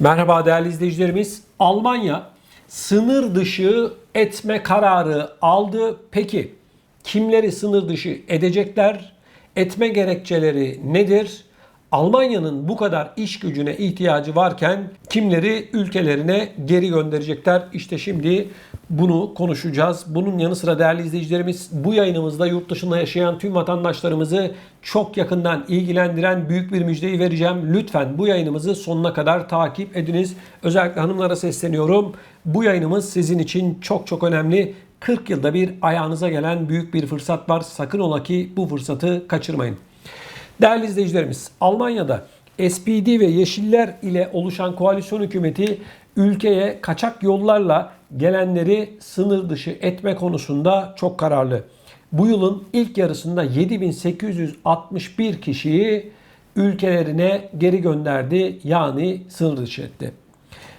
Merhaba değerli izleyicilerimiz. Almanya sınır dışı etme kararı aldı. Peki kimleri sınır dışı edecekler? Etme gerekçeleri nedir? Almanya'nın bu kadar iş gücüne ihtiyacı varken kimleri ülkelerine geri gönderecekler? İşte şimdi bunu konuşacağız. Bunun yanı sıra değerli izleyicilerimiz bu yayınımızda yurt dışında yaşayan tüm vatandaşlarımızı çok yakından ilgilendiren büyük bir müjdeyi vereceğim. Lütfen bu yayınımızı sonuna kadar takip ediniz. Özellikle hanımlara sesleniyorum. Bu yayınımız sizin için çok çok önemli. 40 yılda bir ayağınıza gelen büyük bir fırsat var. Sakın ola ki bu fırsatı kaçırmayın. Değerli izleyicilerimiz, Almanya'da SPD ve Yeşiller ile oluşan koalisyon hükümeti ülkeye kaçak yollarla gelenleri sınır dışı etme konusunda çok kararlı. Bu yılın ilk yarısında 7861 kişiyi ülkelerine geri gönderdi yani sınır dışı etti.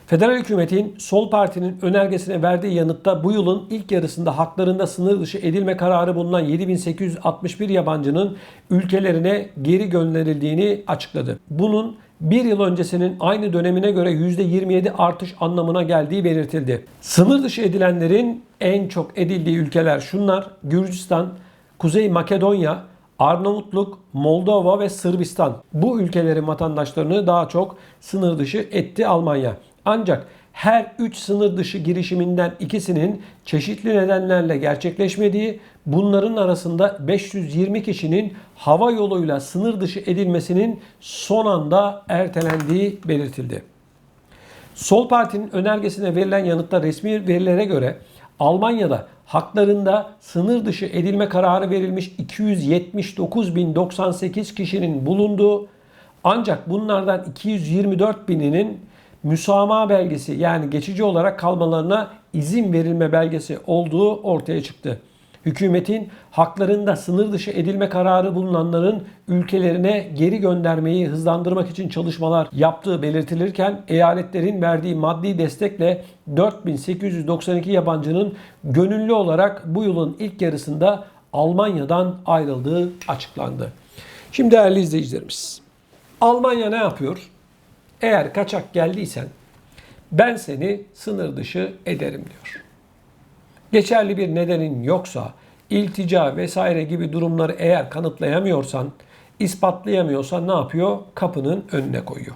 Federal hükümetin Sol Parti'nin önergesine verdiği yanıtta bu yılın ilk yarısında haklarında sınır dışı edilme kararı bulunan 7861 yabancının ülkelerine geri gönderildiğini açıkladı. Bunun bir yıl öncesinin aynı dönemine göre %27 artış anlamına geldiği belirtildi. Sınır dışı edilenlerin en çok edildiği ülkeler şunlar. Gürcistan, Kuzey Makedonya, Arnavutluk, Moldova ve Sırbistan. Bu ülkelerin vatandaşlarını daha çok sınır dışı etti Almanya. Ancak her 3 sınır dışı girişiminden ikisinin çeşitli nedenlerle gerçekleşmediği, bunların arasında 520 kişinin hava yoluyla sınır dışı edilmesinin son anda ertelendiği belirtildi. Sol Parti'nin önergesine verilen yanıtta resmi verilere göre Almanya'da haklarında sınır dışı edilme kararı verilmiş 279.098 kişinin bulunduğu ancak bunlardan 224 bininin müsamaha belgesi yani geçici olarak kalmalarına izin verilme belgesi olduğu ortaya çıktı. Hükümetin haklarında sınır dışı edilme kararı bulunanların ülkelerine geri göndermeyi hızlandırmak için çalışmalar yaptığı belirtilirken eyaletlerin verdiği maddi destekle 4892 yabancının gönüllü olarak bu yılın ilk yarısında Almanya'dan ayrıldığı açıklandı. Şimdi değerli izleyicilerimiz, Almanya ne yapıyor? Eğer kaçak geldiysen ben seni sınır dışı ederim diyor. Geçerli bir nedenin yoksa, iltica vesaire gibi durumları eğer kanıtlayamıyorsan, ispatlayamıyorsan ne yapıyor? Kapının önüne koyuyor.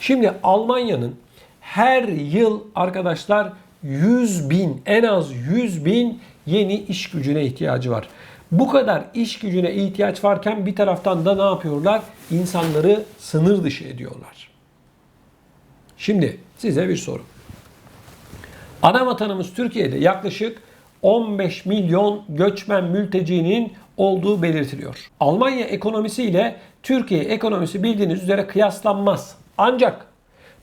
Şimdi Almanya'nın her yıl arkadaşlar 100 bin, en az 100 bin yeni iş gücüne ihtiyacı var. Bu kadar iş gücüne ihtiyaç varken bir taraftan da ne yapıyorlar? İnsanları sınır dışı ediyorlar. Şimdi size bir soru. Ana vatanımız Türkiye'de yaklaşık 15 milyon göçmen mültecinin olduğu belirtiliyor. Almanya ekonomisi ile Türkiye ekonomisi bildiğiniz üzere kıyaslanmaz. Ancak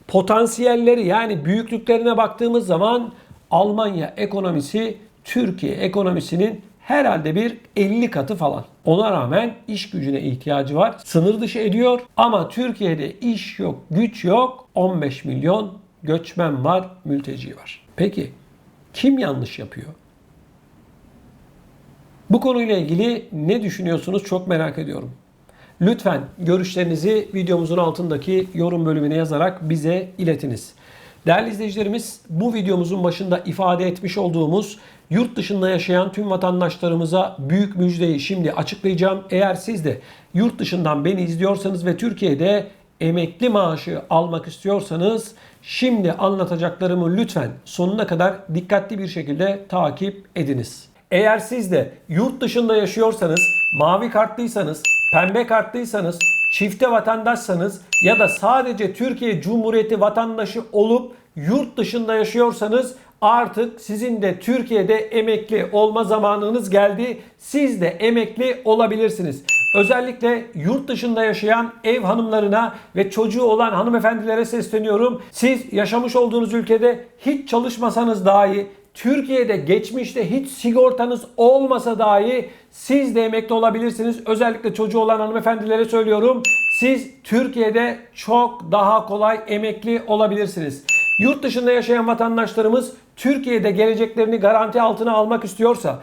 potansiyelleri yani büyüklüklerine baktığımız zaman Almanya ekonomisi Türkiye ekonomisinin herhalde bir 50 katı falan. Ona rağmen iş gücüne ihtiyacı var. Sınır dışı ediyor ama Türkiye'de iş yok, güç yok. 15 milyon göçmen var, mülteci var. Peki kim yanlış yapıyor? Bu konuyla ilgili ne düşünüyorsunuz çok merak ediyorum. Lütfen görüşlerinizi videomuzun altındaki yorum bölümüne yazarak bize iletiniz. Değerli izleyicilerimiz bu videomuzun başında ifade etmiş olduğumuz yurt dışında yaşayan tüm vatandaşlarımıza büyük müjdeyi şimdi açıklayacağım. Eğer siz de yurt dışından beni izliyorsanız ve Türkiye'de emekli maaşı almak istiyorsanız şimdi anlatacaklarımı lütfen sonuna kadar dikkatli bir şekilde takip ediniz. Eğer siz de yurt dışında yaşıyorsanız, mavi kartlıysanız, pembe kartlıysanız, çifte vatandaşsanız ya da sadece Türkiye Cumhuriyeti vatandaşı olup yurt dışında yaşıyorsanız artık sizin de Türkiye'de emekli olma zamanınız geldi. Siz de emekli olabilirsiniz. Özellikle yurt dışında yaşayan ev hanımlarına ve çocuğu olan hanımefendilere sesleniyorum. Siz yaşamış olduğunuz ülkede hiç çalışmasanız dahi Türkiye'de geçmişte hiç sigortanız olmasa dahi siz de emekli olabilirsiniz. Özellikle çocuğu olan hanımefendilere söylüyorum. Siz Türkiye'de çok daha kolay emekli olabilirsiniz. Yurt dışında yaşayan vatandaşlarımız Türkiye'de geleceklerini garanti altına almak istiyorsa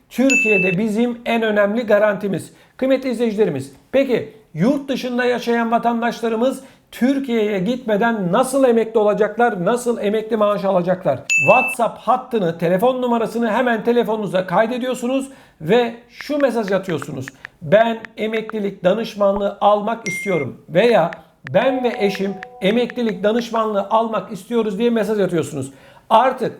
Türkiye'de bizim en önemli garantimiz. Kıymetli izleyicilerimiz, peki yurt dışında yaşayan vatandaşlarımız Türkiye'ye gitmeden nasıl emekli olacaklar, nasıl emekli maaşı alacaklar? WhatsApp hattını, telefon numarasını hemen telefonunuza kaydediyorsunuz ve şu mesaj atıyorsunuz. Ben emeklilik danışmanlığı almak istiyorum veya ben ve eşim emeklilik danışmanlığı almak istiyoruz diye mesaj atıyorsunuz. Artık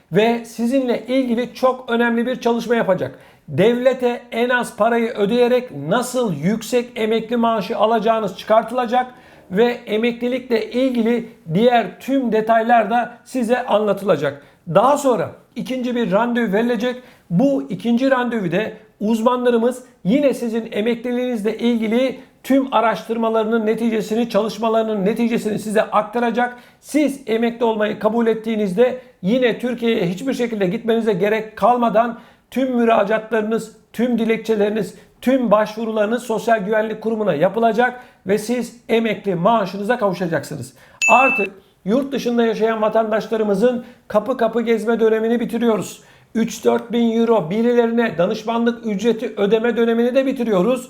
ve sizinle ilgili çok önemli bir çalışma yapacak. Devlete en az parayı ödeyerek nasıl yüksek emekli maaşı alacağınız çıkartılacak ve emeklilikle ilgili diğer tüm detaylar da size anlatılacak. Daha sonra ikinci bir randevu verilecek. Bu ikinci randevuda uzmanlarımız yine sizin emekliliğinizle ilgili tüm araştırmalarının neticesini, çalışmalarının neticesini size aktaracak. Siz emekli olmayı kabul ettiğinizde yine Türkiye'ye hiçbir şekilde gitmenize gerek kalmadan tüm müracaatlarınız, tüm dilekçeleriniz, tüm başvurularınız Sosyal Güvenlik Kurumu'na yapılacak ve siz emekli maaşınıza kavuşacaksınız. Artık yurt dışında yaşayan vatandaşlarımızın kapı kapı gezme dönemini bitiriyoruz. 3-4 bin euro birilerine danışmanlık ücreti ödeme dönemini de bitiriyoruz.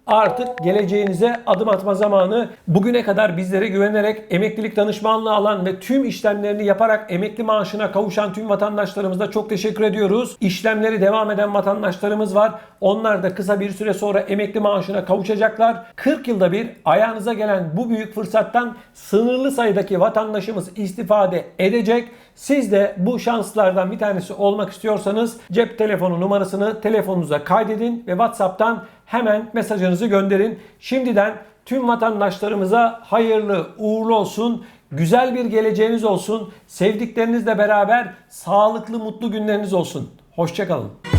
artık geleceğinize adım atma zamanı. Bugüne kadar bizlere güvenerek emeklilik danışmanlığı alan ve tüm işlemlerini yaparak emekli maaşına kavuşan tüm vatandaşlarımıza çok teşekkür ediyoruz. İşlemleri devam eden vatandaşlarımız var. Onlar da kısa bir süre sonra emekli maaşına kavuşacaklar. 40 yılda bir ayağınıza gelen bu büyük fırsattan sınırlı sayıdaki vatandaşımız istifade edecek. Siz de bu şanslardan bir tanesi olmak istiyorsanız cep telefonu numarasını telefonunuza kaydedin ve WhatsApp'tan hemen mesajınızı gönderin. Şimdiden tüm vatandaşlarımıza hayırlı uğurlu olsun. Güzel bir geleceğiniz olsun. Sevdiklerinizle beraber sağlıklı mutlu günleriniz olsun. Hoşçakalın.